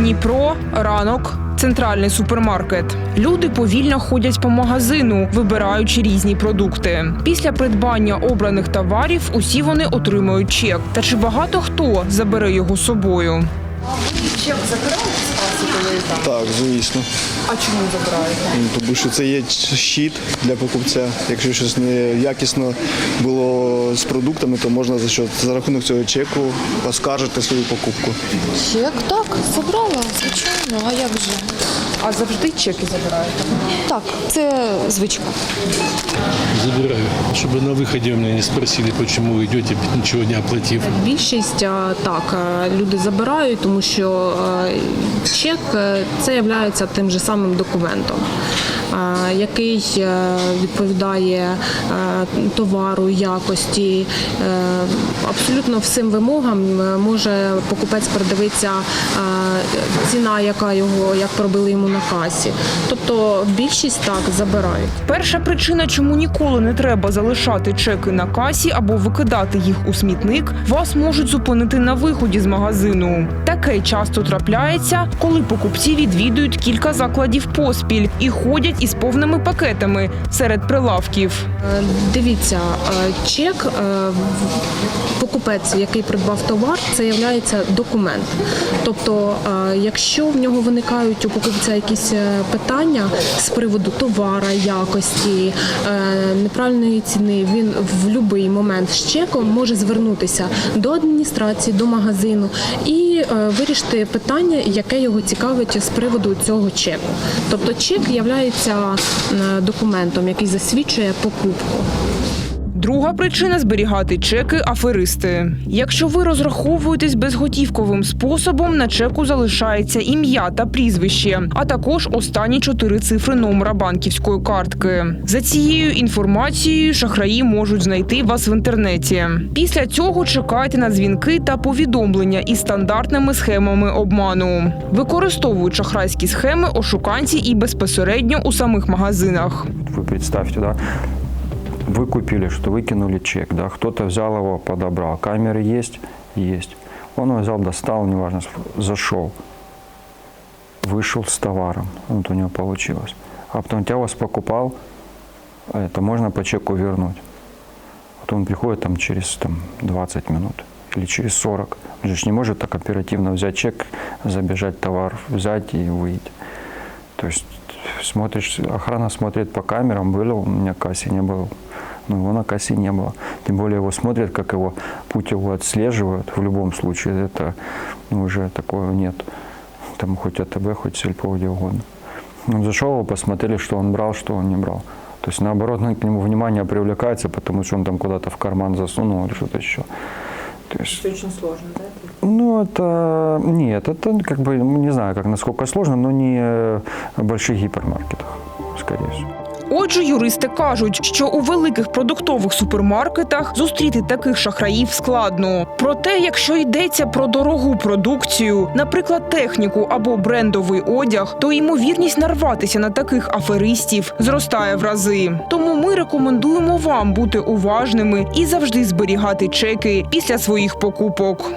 Дніпро, ранок. Центральний супермаркет. Люди повільно ходять по магазину, вибираючи різні продукти. Після придбання обраних товарів усі вони отримують чек. Та чи багато хто забере його з собою? Чек забираєте з коли там? Так, звісно. А чому забираєте? Ну, Тому що це є щит для покупця. Якщо щось не якісно було з продуктами, то можна за що за рахунок цього чеку оскаржити свою покупку. Чек так, забрала, звичайно, а як же? А завжди чеки забираєте? Так, це звичка. Забираю, чтобы на выходе у меня не спросили, почему вы идете, ничего не оплатив. Більшість а, так е, люди забирають, тому що е, чек е, це є тим же самим документом, е, який е, відповідає е, товару, якості. Абсолютно всім вимогам е, може покупець передивитися е, ціна, яка його як пробили йому на касі. Тобто більшість так забирають. Перша причина, чому ніколи не треба залишати чеки на касі або викидати їх у смітник, вас можуть зупинити на виході з магазину. Таке часто трапляється, коли покупці відвідують кілька закладів поспіль і ходять із повними пакетами серед прилавків. Е, Дивіться, е, чек, е, покупець, який придбав товар, це є документ. Тобто, якщо в нього виникають у покупця якісь питання з приводу товара, якості, неправильної ціни, він в будь-який момент з чеком може звернутися до адміністрації, до магазину і вирішити питання, яке його цікавить з приводу цього чеку. Тобто, чек є документом, який засвідчує покупку. Друга причина зберігати чеки аферисти. Якщо ви розраховуєтесь безготівковим способом, на чеку залишається ім'я та прізвище, а також останні чотири цифри номера банківської картки. За цією інформацією шахраї можуть знайти вас в інтернеті. Після цього чекайте на дзвінки та повідомлення із стандартними схемами обману. Використовують шахрайські схеми ошуканці і безпосередньо у самих магазинах. Вы представьте, да, вы купили, что выкинули чек, да, кто-то взял его, подобрал. Камеры есть? Есть. Он его взял, достал, неважно, зашел, вышел с товаром, вот у него получилось. А потом тебя вас покупал, это можно по чеку вернуть. Вот он приходит там через там, 20 минут или через 40. Он же не может так оперативно взять чек, забежать товар, взять и выйти. То есть смотришь, охрана смотрит по камерам, был у меня кассе, не было. Но его на кассе не было. Тем более его смотрят, как его путь его отслеживают. В любом случае это ну, уже такого нет. Там хоть АТБ, хоть сельпо, где угодно. Он зашел, его посмотрели, что он брал, что он не брал. То есть наоборот, ну, к нему внимание привлекается, потому что он там куда-то в карман засунул или что-то еще. То есть, Очень сложно, да? ну, это нет, это как бы ну, не знаю, как насколько сложно, но не э, в больших гипермаркетах, скорее всего. Отже, юристи кажуть, що у великих продуктових супермаркетах зустріти таких шахраїв складно. Проте, якщо йдеться про дорогу продукцію, наприклад, техніку або брендовий одяг, то ймовірність нарватися на таких аферистів зростає в рази. Тому ми рекомендуємо вам бути уважними і завжди зберігати чеки після своїх покупок.